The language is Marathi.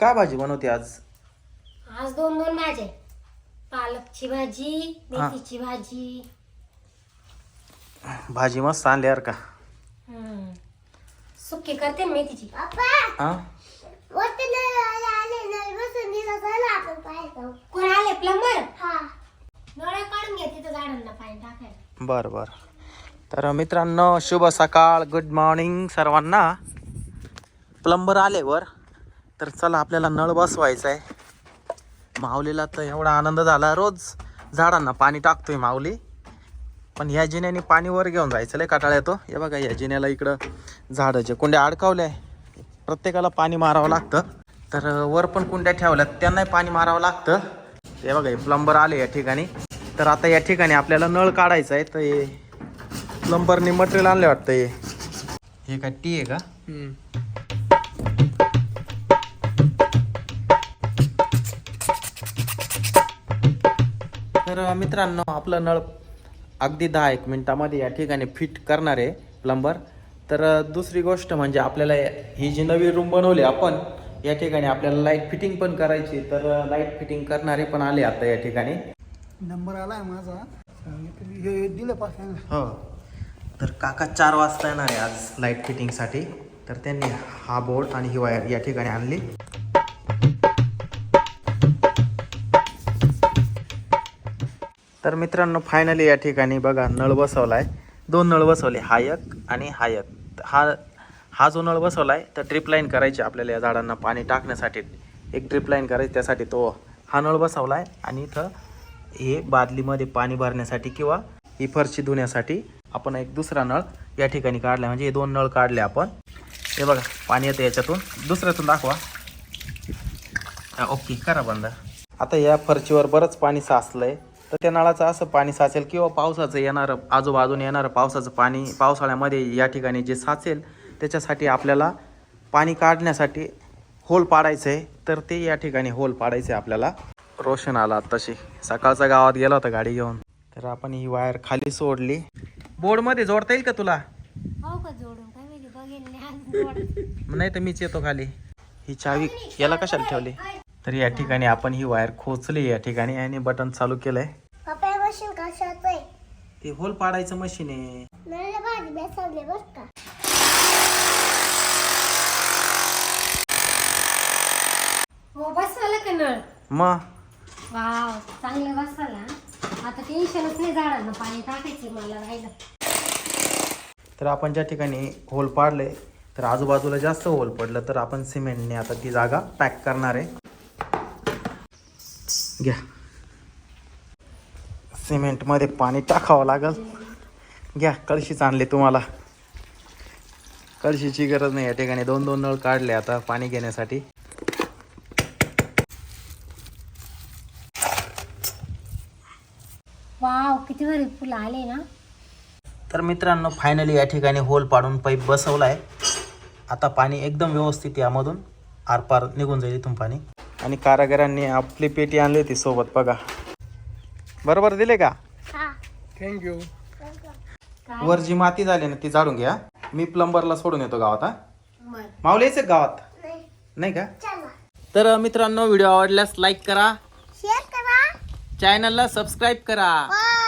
काय भाजी बनवते आज? आज दोन दोन भाज्या पालकची भाजी मेथीची भाजी. भाजी मस्त आणली यार का? हम्म. सुकी करते ना मेथीची. हा? कोण आले? प्लंबर? नळ्या काढून घ्या तिथं झाडांना पाणी टाकायला. बरं बरं. तर मित्रांनो शुभ सकाळ गुड मॉर्निंग सर्वांना. प्लंबर आले वर. तर चला आपल्याला नळ बसवायचा आहे माऊलीला तर एवढा आनंद झाला. रोज झाडांना पाणी टाकतोय माऊली. पण ह्या जिन्याने पाणी वर घेऊन जायचं लय काटाळा येतो हो. हे बघा या जिन्याला इकडं झाडाचे कुंड्या अडकावल्या आहे प्रत्येकाला पाणी मारावं लागतं. तर वर पण कुंड्या ठेवल्यात. त्यांनाही पाणी मारावं लागतं. हे बघा हे प्लंबर आले या ठिकाणी. तर आता या ठिकाणी आपल्याला नळ काढायचा आहे तर हे प्लंबरने मटेरियल आणले वाटतं हे. हे काय टी आहे का? तर मित्रांनो आपलं नळ अगदी दहा एक मिनिटामध्ये या ठिकाणी फिट करणार आहे प्लंबर. तर दुसरी गोष्ट म्हणजे आपल्याला ही जी नवी रूम बनवली आपण या ठिकाणी आपल्याला लाइट फिटिंग पण करायची तर लाइट फिटिंग करणारे पण आले आता या ठिकाणी. नंबर आलाय माझा. हे दिलं पाहिजे हो. तर काका चार वाजता येणार आहे आज लाइट फिटिंगसाठी. तर त्यांनी हा बोर्ड आणि ही वायर या ठिकाणी आणली. तर मित्रांनो फायनली या ठिकाणी बघा नळ बसवला आहे दोन नळ बसवले हायक आणि हायक. हा हा जो नळ बसवला आहे तर ड्रिप लाईन करायची आपल्याला या झाडांना पाणी टाकण्यासाठी. एक ड्रिप लाईन करायची त्यासाठी तो हा नळ बसवला आहे आणि इथं हे बादलीमध्ये पाणी भरण्यासाठी किंवा ही फरशी धुण्यासाठी आपण एक दुसरा नळ या ठिकाणी काढला म्हणजे हे दोन नळ काढले आपण. हे बघा पाणी येतं याच्यातून. दुसऱ्यातून दाखवा. ओके करा बंद. आता या फरशीवर बरंच पाणी साचलंय. तर त्या नळाचं असं पाणी साचेल किंवा पावसाचं येणारं आजूबाजूने येणारं पावसाचं पाणी पावसाळ्यामध्ये या ठिकाणी जे साचेल त्याच्यासाठी आपल्याला पाणी काढण्यासाठी होल पाडायचं आहे तर ते या ठिकाणी होल पाडायचं आहे आपल्याला. रोशन आला तशी सकाळचा गावात गेला होता गाडी घेऊन. तर आपण ही वायर खाली सोडली. बोर्डमध्ये जोडता येईल का तुला? हो. नाही तर मीच येतो खाली. ही चावी याला कशाला ठेवली? तर या ठिकाणी आपण ही वायर खोचली या ठिकाणी. आणि बटन चालू केलंय. पप्पा मशीन कशाचं आहे ते होल पाडायचं मशीन आहे. नळला भाजी बेसवले बर का? हो बसवाला का नळ? मग? वाव चांगलं बसवाला आता टेन्शनच नाही झाडांना पाणी टाकायचं मला राहिलं. तर आपण ज्या ठिकाणी होल पाडले तर आजूबाजूला जास्त होल पडलं तर आपण सिमेंटने आता ती जागा पॅक करणार आहे. घ्या. सिमेंटमध्ये पाणी टाकावं लागल. घ्या कळशीच आणले तुम्हाला. कळशीची गरज नाही या ठिकाणी. दोन दोन नळ काढले आता पाणी घेण्यासाठी. वाव किती भारी फुलं आले ना. तर मित्रांनो फायनली या ठिकाणी होल पाडून पाईप बसवला आहे आता पाणी एकदम व्यवस्थित यामधून. आरपार निघून जाईल इथून पाणी. आणि कारागिरांनी आपली पेटी आणली होती सोबत बघा. बरोबर दिले का? हा. थँक्यू काय वर जी माती झाली ना ती झाडून घ्या. मी प्लंबरला सोडून येतो गावात हा. माऊली यायचं गावात? नाही. नाही का? चला. तर मित्रांनो व्हिडिओ आवडल्यास लाईक करा. शेअर करा. चॅनलला सबस्क्राईब करा. बाय